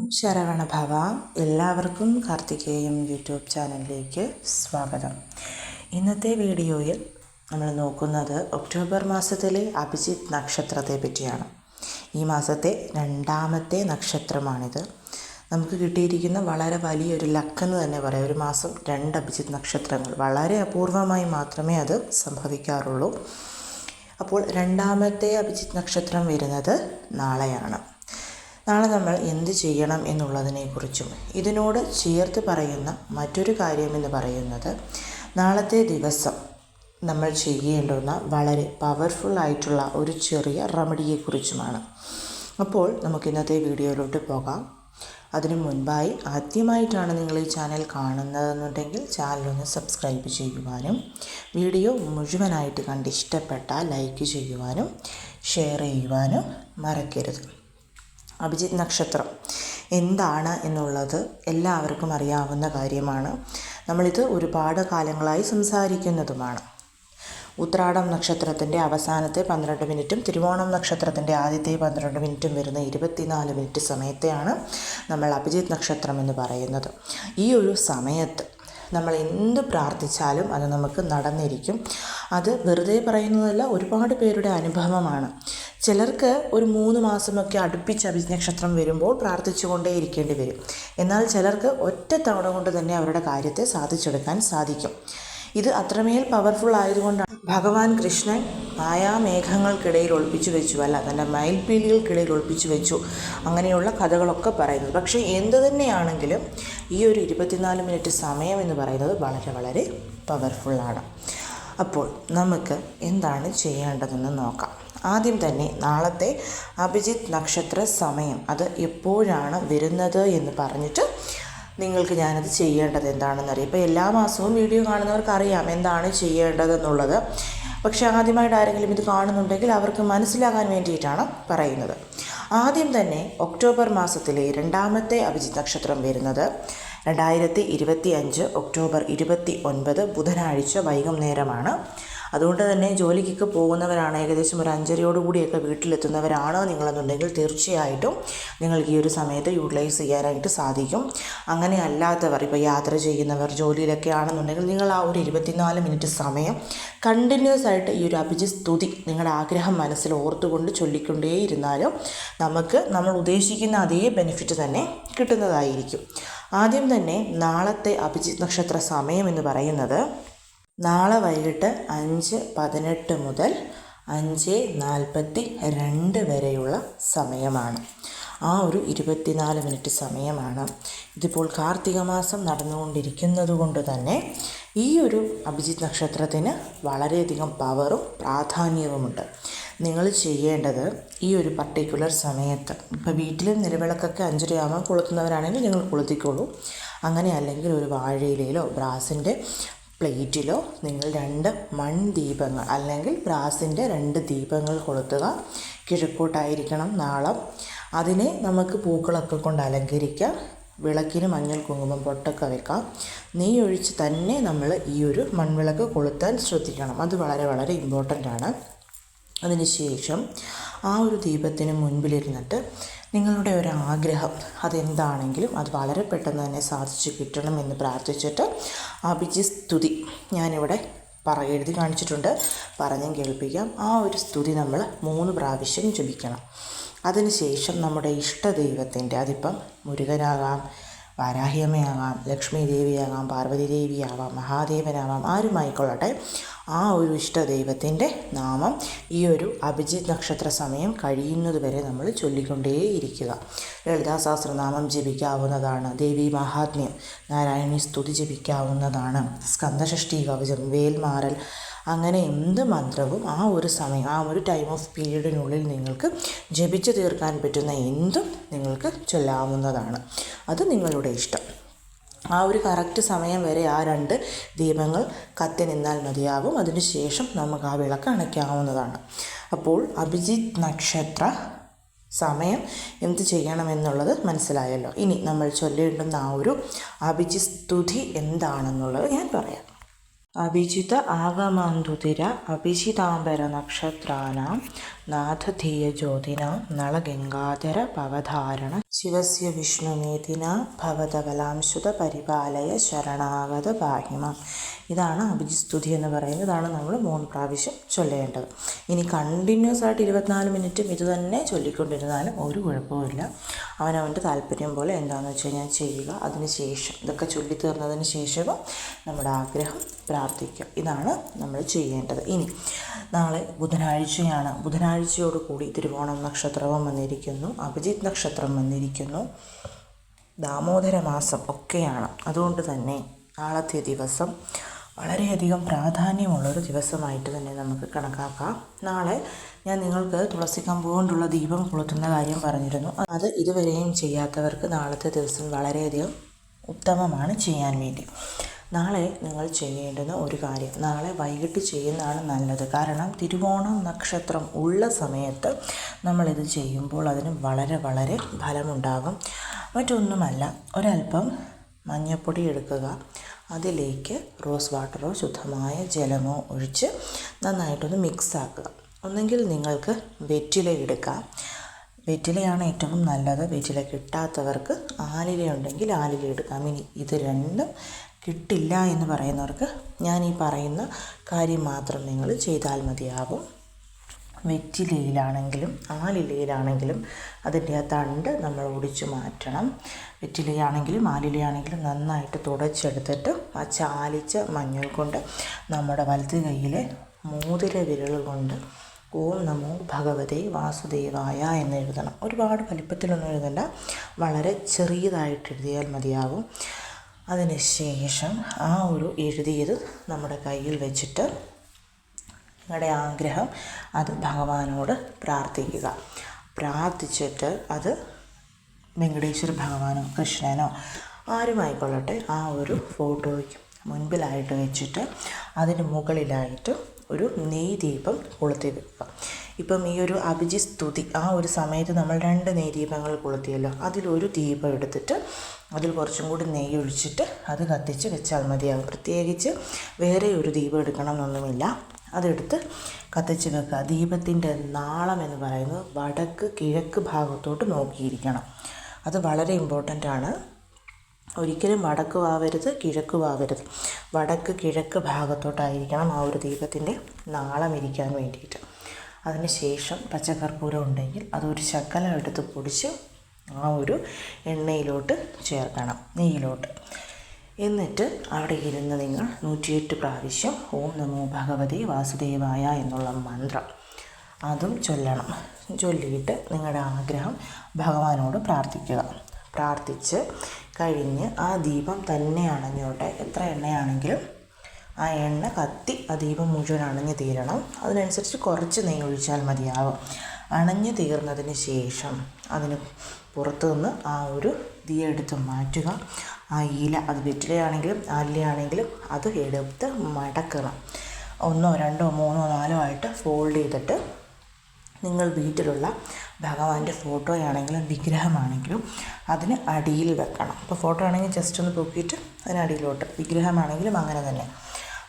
ഓം ശരവണഭവ. എല്ലാവർക്കും കാർത്തികേയം യൂട്യൂബ് ചാനലിലേക്ക് സ്വാഗതം. ഇന്നത്തെ വീഡിയോയിൽ നമ്മൾ നോക്കുന്നത് ഒക്ടോബർ മാസത്തിലെ അഭിജിത്ത് നക്ഷത്രത്തെ പറ്റിയാണ്. ഈ മാസത്തെ രണ്ടാമത്തെ നക്ഷത്രമാണിത്. നമുക്ക് കിട്ടിയിരിക്കുന്ന വളരെ വലിയൊരു ലക്കെന്ന് തന്നെ പറയാം. ഒരു മാസം രണ്ട് അഭിജിത്ത് നക്ഷത്രങ്ങൾ. വളരെ അപൂർവമായി മാത്രമേ അത് സംഭവിക്കാറുള്ളൂ. അപ്പോൾ രണ്ടാമത്തെ അഭിജിത്ത് നക്ഷത്രം വരുന്നത് നാളെയാണ്. നാളെ നമ്മൾ എന്ത് ചെയ്യണം എന്നുള്ളതിനെക്കുറിച്ചും ഇതിനോട് ചേർത്ത് പറയുന്ന മറ്റൊരു കാര്യമെന്ന് പറയുന്നത് നാളത്തെ ദിവസം നമ്മൾ ചെയ്യേണ്ടുന്ന വളരെ പവർഫുൾ ആയിട്ടുള്ള ഒരു ചെറിയ റെമഡിയെക്കുറിച്ചുമാണ് അപ്പോൾ നമുക്ക് ഇന്നത്തെ വീഡിയോയിലോട്ട് പോകാം. അതിനു മുൻപായി ആദ്യമായിട്ടാണ് നിങ്ങൾ ഈ ചാനൽ കാണുന്നതെന്നുണ്ടെങ്കിൽ ചാനലൊന്ന് സബ്സ്ക്രൈബ് ചെയ്യുവാനും വീഡിയോ മുഴുവനായിട്ട് കണ്ട് ഇഷ്ടപ്പെട്ടാൽ ലൈക്ക് ചെയ്യുവാനും ഷെയർ ചെയ്യുവാനും മറക്കരുത്. അഭിജിത്ത് നക്ഷത്രം. എന്താണ് എന്നുള്ളത് എല്ലാവർക്കും അറിയാവുന്ന കാര്യമാണ്. നമ്മളിത് ഒരുപാട് കാലങ്ങളായി സംസാരിക്കുന്നതുമാണ്. ഉത്രാടം നക്ഷത്രത്തിന്റെ അവസാനത്തെ പന്ത്രണ്ട് മിനിറ്റും തിരുവോണം നക്ഷത്രത്തിന്റെ ആദ്യത്തെ പന്ത്രണ്ട് മിനിറ്റും വരുന്ന ഇരുപത്തിനാല് മിനിറ്റ് സമയത്തെയാണ് നമ്മൾ അഭിജിത് നക്ഷത്രം എന്ന് പറയുന്നത്. ഈ ഒരു സമയത്ത് നമ്മൾ എന്ത് പ്രാർത്ഥിച്ചാലും അത് നമുക്ക് നടന്നിരിക്കും. അത് വെറുതെ പറയുന്നതല്ല ഒരുപാട് പേരുടെ അനുഭവമാണ്. ചിലർക്ക് ഒരു മൂന്ന് മാസമൊക്കെ അടുപ്പിച്ച് അഭിനക്ഷത്രം വരുമ്പോൾ പ്രാർത്ഥിച്ചുകൊണ്ടേ ഇരിക്കേണ്ടി വരും. എന്നാൽ ചിലർക്ക് ഒറ്റ തവണ കൊണ്ട് തന്നെ അവരുടെ കാര്യത്തെ സാധിച്ചെടുക്കാൻ സാധിക്കും. ഇത് അത്രമേൽ പവർഫുൾ ആയതുകൊണ്ടാണ് ഭഗവാൻ കൃഷ്ണൻ മായാമേഘങ്ങൾക്കിടയിൽ ഒളിപ്പിച്ചു വെച്ചു അല്ല തന്റെ മയിൽപീലികൾക്കിടയിൽ ഒളിപ്പിച്ചു വെച്ചു അങ്ങനെയുള്ള കഥകളൊക്കെ പറയുന്നത്. പക്ഷേ എന്തു തന്നെയാണെങ്കിലും ഈ ഒരു ഇരുപത്തിനാല് മിനിറ്റ് സമയം എന്ന് പറയുന്നത് വളരെ വളരെ പവർഫുള്ളാണ് അപ്പോൾ നമുക്ക് എന്താണ് ചെയ്യേണ്ടതെന്ന് നോക്കാം. ആദ്യം തന്നെ നാളത്തെ അഭിജിത്ത് നക്ഷത്ര സമയം അത് എപ്പോഴാണ് വരുന്നത് എന്ന് പറഞ്ഞിട്ട് നിങ്ങൾക്ക് ഞാനത് ചെയ്യേണ്ടത് എന്താണെന്നറിയാം. ഇപ്പോൾ എല്ലാ മാസവും വീഡിയോ കാണുന്നവർക്ക് അറിയാം എന്താണ് ചെയ്യേണ്ടതെന്നുള്ളത്. പക്ഷേ ആദ്യമായിട്ട് ആരെങ്കിലും ഇത് കാണുന്നുണ്ടെങ്കിൽ അവർക്ക് മനസ്സിലാകാൻ വേണ്ടിയിട്ടാണ് പറയുന്നത്. ആദ്യം തന്നെ ഒക്ടോബർ മാസത്തിലെ രണ്ടാമത്തെ അഭിജിത് നക്ഷത്രം വരുന്നത് രണ്ടായിരത്തി ഇരുപത്തി അഞ്ച് ഒക്ടോബർ ഇരുപത്തി ഒൻപത് ബുധനാഴ്ച വൈകുന്നേരമാണ്. അതുകൊണ്ട് തന്നെ ജോലിക്കൊക്കെ പോകുന്നവരാണ് ഏകദേശം ഒരു അഞ്ചരയോടുകൂടിയൊക്കെ വീട്ടിലെത്തുന്നവരാണ് നിങ്ങളെന്നുണ്ടെങ്കിൽ തീർച്ചയായിട്ടും നിങ്ങൾക്ക് ഈ ഒരു സമയത്ത് യൂട്ടിലൈസ് ചെയ്യാനായിട്ട് സാധിക്കും. അങ്ങനെ അല്ലാത്തവർ ഇപ്പോൾ യാത്ര ചെയ്യുന്നവർ ജോലിയിലൊക്കെ ആണെന്നുണ്ടെങ്കിൽ നിങ്ങൾ ആ ഒരു ഇരുപത്തിനാല് മിനിറ്റ് സമയം കണ്ടിന്യൂസ് ആയിട്ട് ഈ ഒരു അഭിജി സ്തുതി നിങ്ങളുടെ ആഗ്രഹം മനസ്സിൽ ഓർത്തുകൊണ്ട് ചൊല്ലിക്കൊണ്ടേയിരുന്നാലും നമുക്ക് നമ്മൾ ഉദ്ദേശിക്കുന്ന അതേ ബെനിഫിറ്റ് തന്നെ കിട്ടുന്നതായിരിക്കും. ആദ്യം തന്നെ നാളത്തെ അഭിജിത് നക്ഷത്ര സമയം എന്ന് പറയുന്നത് നാളെ വൈകിട്ട് അഞ്ച് പതിനെട്ട് മുതൽ അഞ്ച് നാൽപ്പത്തി രണ്ട് വരെയുള്ള സമയമാണ്. ആ ഒരു ഇരുപത്തിനാല് മിനിറ്റ് സമയമാണ്. ഇതിപ്പോൾ കാർത്തിക മാസം നടന്നുകൊണ്ടിരിക്കുന്നത് കൊണ്ട് തന്നെ ഈ ഒരു അഭിജിത് നക്ഷത്രത്തിന് വളരെയധികം പവറും പ്രാധാന്യവുമുണ്ട്. നിങ്ങൾ ചെയ്യേണ്ടത് ഈ ഒരു പർട്ടിക്കുലർ സമയത്ത് ഇപ്പോൾ വീട്ടിൽ നിലവിളക്കൊക്കെ അഞ്ചരയാകുമ്പോൾ കൊളുത്തുന്നവരാണെങ്കിൽ നിങ്ങൾ കൊളുത്തിക്കോളൂ. അങ്ങനെ അല്ലെങ്കിൽ ഒരു വാഴയിലയിലോ ബ്രാസിന്റെ പ്ലേറ്റിലോ നിങ്ങൾ രണ്ട് മൺദീപങ്ങൾ അല്ലെങ്കിൽ ബ്രാസിന്റെ രണ്ട് ദീപങ്ങൾ കൊളുത്തുക. കിഴക്കോട്ടായിരിക്കണം നാളം. അതിനെ നമുക്ക് പൂക്കളൊക്കെ കൊണ്ട് അലങ്കരിക്കാം വിളക്കിന് മഞ്ഞൾ കുങ്കുമം പൊട്ടൊക്കെ വെക്കാം. നെയ്യ് ഒഴിച്ച് തന്നെ നമ്മൾ ഈ ഒരു മൺവിളക്ക് കൊളുത്താൻ ശ്രദ്ധിക്കണം. അത് വളരെ വളരെ ഇമ്പോർട്ടന്റ് ആണ്. അതിനുശേഷം ആ ഒരു ദീപത്തിന് മുൻപിലിരുന്നിട്ട് നിങ്ങളുടെ ഒരു ആഗ്രഹം അതെന്താണെങ്കിലും അത് വളരെ പെട്ടെന്ന് തന്നെ സാധിച്ചു കിട്ടണമെന്ന് പ്രാർത്ഥിച്ചിട്ട് അഭിജി സ്തുതി ഞാനിവിടെ പറ എഴുതി കാണിച്ചിട്ടുണ്ട്. പറഞ്ഞും കേൾപ്പിക്കാം. ആ ഒരു സ്തുതി നമ്മൾ മൂന്ന് പ്രാവശ്യം ജപിക്കണം. അതിനുശേഷം നമ്മുടെ ഇഷ്ടദൈവത്തിന്റെ അതിപ്പം മുരുകനാകാം. വാരാഹിയമ്മയാകാം ലക്ഷ്മി ദേവിയാകാം പാർവതി ദേവിയാവാം മഹാദേവനാവാം ആരുമായിക്കൊള്ളട്ടെ. ആ ഒരു ഇഷ്ടദൈവത്തിന്റെ നാമം ഈ ഒരു അഭിജിത് നക്ഷത്ര സമയം കഴിയുന്നതുവരെ നമ്മൾ ചൊല്ലിക്കൊണ്ടേയിരിക്കുക. ലളിതാ സഹസ്രനാമം ജപിക്കാവുന്നതാണ് ദേവി മഹാത്മ്യം നാരായണി സ്തുതി ജപിക്കാവുന്നതാണ് സ്കന്ധഷഷ്ടി കവചം വേൽമാറൽ അങ്ങനെ എന്ത് മന്ത്രവും ആ ഒരു സമയം ആ ഒരു ടൈം ഓഫ് പീരീഡിനുള്ളിൽ നിങ്ങൾക്ക് ജപിച്ചു തീർക്കാൻ പറ്റുന്ന എന്തും നിങ്ങൾക്ക് ചൊല്ലാവുന്നതാണ്. അത് നിങ്ങളുടെ ഇഷ്ടം. ആ ഒരു കറക്റ്റ് സമയം വരെ ആ രണ്ട് ദീപങ്ങൾ കത്തി നിന്നാൽ മതിയാവും. അതിനുശേഷം നമുക്ക് ആ വിളക്ക് അണയ്ക്കാവുന്നതാണ്. അപ്പോൾ അഭിജിത് നക്ഷത്ര സമയം എന്ത് ചെയ്യണമെന്നുള്ളത് മനസ്സിലായല്ലോ. ഇനി നമ്മൾ ചൊല്ലേണ്ടുന്ന ആ ഒരു അഭിജിത് സ്തുതി എന്താണെന്നുള്ളത് ഞാൻ പറയാം. അഭിജിത ആഗമാന്തുതിര അഭിജിതാംബര നക്ഷത്രാനാം നാഥധീയ ജ്യോതിന നളഗംഗാധര പവധാരണ ശിവസ്യ വിഷ്ണുമേതിന ഭവതകലാംശുത പരിപാലയ ശരണാഗത പാഹിമ ഇതാണ് അഭിജിസ്തുതി എന്ന് പറയുന്നത്. ഇതാണ് നമ്മൾ മൂന്ന് പ്രാവശ്യം ചൊല്ലേണ്ടത്. ഇനി കണ്ടിന്യൂസ് ആയിട്ട് ഇരുപത്തിനാല് മിനിറ്റും ഇത് തന്നെ ചൊല്ലിക്കൊണ്ടിരുന്നാലും ഒരു കുഴപ്പമില്ല അവനവന്റെ താല്പര്യം പോലെ എന്താണെന്ന് വെച്ച് കഴിഞ്ഞാൽ ചെയ്യുക. അതിനുശേഷം ഇതൊക്കെ ചൊല്ലി തീർന്നതിന് ശേഷവും നമ്മുടെ ആഗ്രഹം പ്രാർത്ഥിക്കുക. ഇതാണ് നമ്മൾ ചെയ്യേണ്ടത്. ഇനി നാളെ ബുധനാഴ്ചയാണ്. ബുധനാഴ്ചയോട് കൂടി തിരുവോണം നക്ഷത്രവും വന്നിരിക്കുന്നു. അഭിജിത് നക്ഷത്രം വന്നിരിക്കുന്നു. ദാമോദര മാസം ഒക്കെയാണ്. അതുകൊണ്ട് തന്നെ നാളത്തെ ദിവസം വളരെയധികം പ്രാധാന്യമുള്ളൊരു ദിവസമായിട്ട് തന്നെ നമുക്ക് കണക്കാക്കാം. നാളെ ഞാൻ നിങ്ങൾക്ക് തുളസി കമ്പ് കൊണ്ടുള്ള ദീപം കൊളുത്തുന്ന കാര്യം പറഞ്ഞിരുന്നു. അത് ഇതുവരെയും ചെയ്യാത്തവർക്ക് നാളത്തെ ദിവസം വളരെയധികം ഉത്തമമാണ് ചെയ്യാൻ വേണ്ടി. നാളെ നിങ്ങൾ ചെയ്യേണ്ടുന്ന ഒരു കാര്യം നാളെ വൈകിട്ട് ചെയ്യുന്നതാണ് നല്ലത്. കാരണം തിരുവോണം നക്ഷത്രം ഉള്ള സമയത്ത് നമ്മളിത് ചെയ്യുമ്പോൾ അതിന് വളരെ വളരെ ഫലമുണ്ടാകും. മറ്റൊന്നുമല്ല ഒരല്പം മഞ്ഞൾപ്പൊടി എടുക്കുക. അതിലേക്ക് റോസ് വാട്ടറോ ശുദ്ധമായ ജലമോ ഒഴിച്ച് നന്നായിട്ടൊന്ന് മിക്സാക്കുക. ഒന്നെങ്കിൽ നിങ്ങൾക്ക് വെറ്റില എടുക്കാം. വെറ്റിലയാണ് ഏറ്റവും നല്ലത്. വെറ്റില കിട്ടാത്തവർക്ക് ആലില ഉണ്ടെങ്കിൽ ആലില എടുക്കാം. ഇനി ഇത് രണ്ടും കിട്ടില്ല എന്ന് പറയുന്നവർക്ക് ഞാൻ ഈ പറയുന്ന കാര്യം മാത്രം നിങ്ങൾ ചെയ്താൽ മതിയാകും വെറ്റിലയിലാണെങ്കിലും ആലിലയിലാണെങ്കിലും അതിന്റെ ആ തണ്ട് നമ്മൾ ഒടിച്ചു മാറ്റണം. വെറ്റിലയാണെങ്കിലും ആലിലയാണെങ്കിലും നന്നായിട്ട് തുടച്ചെടുത്തിട്ട് ആ ചാലിച്ച മഞ്ഞൾ കൊണ്ട് നമ്മുടെ വലത് കൈയിലെ മോതിര വിരൽ കൊണ്ട് ഓം നമോ ഭഗവതേ വാസുദേവായ എന്ന് എഴുതണം. ഒരുപാട് വലിപ്പത്തിലൊന്നും എഴുതണ്ട. വളരെ ചെറിയതായിട്ട് എഴുതിയാൽ മതിയാകും. അതിനുശേഷം ആ ഒരു എഴുതിയത് നമ്മുടെ കയ്യിൽ വെച്ചിട്ട് നിങ്ങളുടെ ആഗ്രഹം അത് ഭഗവാനോട് പ്രാർത്ഥിക്കുക. പ്രാർത്ഥിച്ചിട്ട് അത് വെങ്കടേശ്വര ഭഗവാനോ കൃഷ്ണനോ ആരുമായിക്കൊള്ളട്ടെ ആ ഒരു ഫോട്ടോയ്ക്ക് മുൻപിലായിട്ട് വെച്ചിട്ട് അതിന് മുകളിലായിട്ട് ഒരു നെയ് ദീപം കൊളുത്തി വെക്കുക. ഇപ്പം ഈ ഒരു അഭിജി സ്തുതി ആ ഒരു സമയത്ത് നമ്മൾ രണ്ട് നെയ് ദീപങ്ങൾ കൊളുത്തിയല്ലോ അതിലൊരു ദീപം എടുത്തിട്ട് അതിൽ കുറച്ചും കൂടി നെയ്യ് ഒഴിച്ചിട്ട് അത് കത്തിച്ച് വെച്ചാൽ മതിയാകും. പ്രത്യേകിച്ച് വേറെ ഒരു ദീപം എടുക്കണം എന്നൊന്നുമില്ല അതെടുത്ത് കത്തിച്ച് വെക്കുക. ദീപത്തിന്റെ നാളം എന്ന് പറയുന്നത് വടക്ക് കിഴക്ക് ഭാഗത്തോട്ട് നോക്കിയിരിക്കണം. അത് വളരെ ഇമ്പോർട്ടന്റ് ആണ്. ഒരിക്കലും വടക്ക് വാവരുത് കിഴക്ക് വാവരുത്. വടക്ക് കിഴക്ക് ഭാഗത്തോട്ടായിരിക്കണം ആ ഒരു ദീപത്തിന്റെ നാളം ഇരിക്കാൻ വേണ്ടിയിട്ട്. അതിനുശേഷം പച്ചക്കർപ്പൂരം ഉണ്ടെങ്കിൽ അതൊരു ശക്കലം എടുത്ത് പൊടിച്ച് ആ ഒരു എണ്ണയിലോട്ട് ചേർക്കണം. നെയ്യിലോട്ട്. എന്നിട്ട് അവിടെ ഇരുന്ന് നിങ്ങൾ നൂറ്റിയെട്ട് പ്രാവശ്യം ഓം നമോ ഭഗവതി വാസുദേവായ എന്നുള്ള മന്ത്രം അതും ചൊല്ലണം. ചൊല്ലിയിട്ട് നിങ്ങളുടെ ആഗ്രഹം ഭഗവാനോട് പ്രാർത്ഥിക്കുക. പ്രാർത്ഥിച്ച് കഴിഞ്ഞ് ആ ദീപം തന്നെ അണഞ്ഞോട്ടെ. എത്ര എണ്ണയാണെങ്കിലും ആ എണ്ണ കത്തി ആ ദീപം മുഴുവൻ അണഞ്ഞു തീരണം. അതിനനുസരിച്ച് കുറച്ച് നെയ്യ് ഒഴിച്ചാൽ മതിയാവും. അണഞ്ഞു തീർന്നതിന് ശേഷം അതിന് പുറത്തു നിന്ന് ആ ഒരു തീ എടുത്ത് മാറ്റുക. ഇല അത് വെറ്റിലയാണെങ്കിലും അല്ലയാണെങ്കിലും അത് എടുത്ത് മടക്കണം. ഒന്നോ രണ്ടോ മൂന്നോ നാലോ ആയിട്ട് ഫോൾഡ് ചെയ്തിട്ട് നിങ്ങൾ വീട്ടിലുള്ള ഭഗവാന്റെ ഫോട്ടോയാണെങ്കിലും വിഗ്രഹമാണെങ്കിലും അതിന് അടിയിൽ വെക്കണം. ഇപ്പോൾ ഫോട്ടോ ആണെങ്കിൽ ജസ്റ്റ് ഒന്ന് പൊക്കിയിട്ട് അതിനടിയിലോട്ട് വിഗ്രഹമാണെങ്കിലും അങ്ങനെ തന്നെ.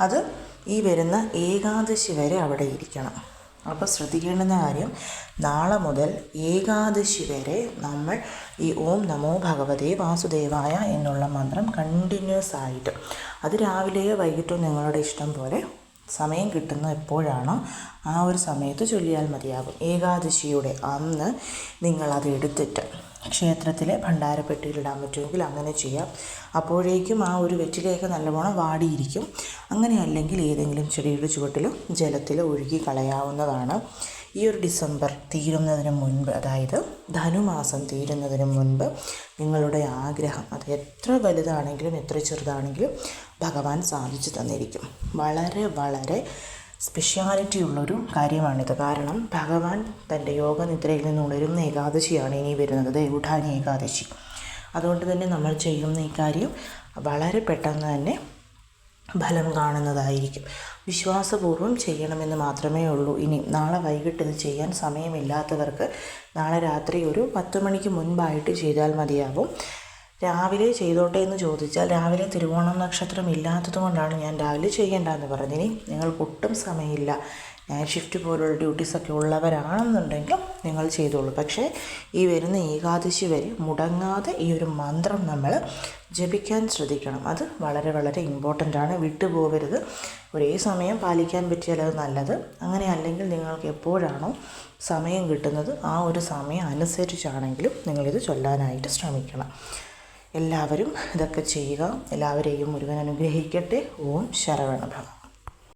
അത് ഈ വരുന്ന ഏകാദശി വരെ അവിടെ ഇരിക്കണം. അപ്പോൾ ശ്രദ്ധിക്കേണ്ടുന്ന കാര്യം നാളെ മുതൽ ഏകാദശി വരെ നമ്മൾ ഈ ഓം നമോ ഭഗവതേ വാസുദേവായ എന്നുള്ള മന്ത്രം കണ്ടിന്യൂസ് ആയിട്ട്. അത് രാവിലെയോ വൈകിട്ടോ നിങ്ങളുടെ ഇഷ്ടം പോലെ സമയം കിട്ടുന്ന എപ്പോഴാണോ ആ ഒരു സമയത്ത് ചൊല്ലിയാൽ മതിയാകും. ഏകാദശിയുടെ അന്ന് നിങ്ങളത് എടുത്തിട്ട് ക്ഷേത്രത്തിലെ ഭണ്ഡാരപ്പെട്ടിയിലിടാൻ പറ്റുമെങ്കിൽ അങ്ങനെ ചെയ്യാം. അപ്പോഴേക്കും ആ ഒരു വെറ്റിലയൊക്കെ നല്ലവണ്ണം വാടിയിരിക്കും. അങ്ങനെ അല്ലെങ്കിൽ ഏതെങ്കിലും ചെടിയുടെ ചുവട്ടിലോ ജലത്തിലോ ഒഴുകി കളയാവുന്നതാണ്. ഈ ഒരു ഡിസംബർ തീരുന്നതിന് മുൻപ് അതായത് ധനുമാസം തീരുന്നതിന് മുൻപ് നിങ്ങളുടെ ആഗ്രഹം അത് എത്ര വലുതാണെങ്കിലും എത്ര ചെറുതാണെങ്കിലും ഭഗവാൻ സാധിച്ചു തന്നിരിക്കും. വളരെ വളരെ സ്പെഷ്യാലിറ്റി ഉള്ളൊരു കാര്യമാണിത്. കാരണം ഭഗവാൻ തന്റെ യോഗനിദ്രയിൽ നിന്ന് ഉണരുന്ന ഏകാദശിയാണ് ഇനി വരുന്നത് ദേവുഠാനി ഏകാദശി. അതുകൊണ്ട് തന്നെ നമ്മൾ ചെയ്യുന്ന ഈ കാര്യം വളരെ പെട്ടെന്ന് തന്നെ ഫലം കാണുന്നതായിരിക്കും. വിശ്വാസപൂർവം ചെയ്യണമെന്ന് മാത്രമേ ഉള്ളൂ. ഇനി നാളെ വൈകിട്ട് ഇത് ചെയ്യാൻ സമയമില്ലാത്തവർക്ക് നാളെ രാത്രി ഒരു പത്ത് മണിക്ക് മുൻപായിട്ട് ചെയ്താൽ മതിയാകും രാവിലെ ചെയ്തോട്ടെ എന്ന് ചോദിച്ചാൽ രാവിലെ തിരുവോണം നക്ഷത്രം ഇല്ലാത്തത് കൊണ്ടാണ് ഞാൻ രാവിലെ ചെയ്യേണ്ടതെന്ന് പറഞ്ഞിനി നിങ്ങൾക്ക് ഒട്ടും സമയമില്ല. നൈറ്റ് ഷിഫ്റ്റ് പോലുള്ള ഡ്യൂട്ടീസൊക്കെ ഉള്ളവരാണെന്നുണ്ടെങ്കിലും നിങ്ങൾ ചെയ്തോളൂ. പക്ഷേ ഈ വരുന്ന ഏകാദശി വരെ മുടങ്ങാതെ ഈ ഒരു മന്ത്രം നമ്മൾ ജപിക്കാൻ ശ്രദ്ധിക്കണം. അത് വളരെ വളരെ ഇമ്പോർട്ടന്റ് ആണ്. വിട്ടുപോകരുത്. ഒരേ സമയം പാലിക്കാൻ പറ്റിയാൽ അത് നല്ലത്. അങ്ങനെ അല്ലെങ്കിൽ നിങ്ങൾക്ക് എപ്പോഴാണോ സമയം കിട്ടുന്നത് ആ ഒരു സമയം അനുസരിച്ചാണെങ്കിലും നിങ്ങളിത് ചൊല്ലാനായിട്ട് ശ്രമിക്കണം. എല്ലാവരും ഇതൊക്കെ ചെയ്യുക. എല്ലാവരെയും മുരുകൻ അനുഗ്രഹിക്കട്ടെ. ഓം ശരവണഭവ.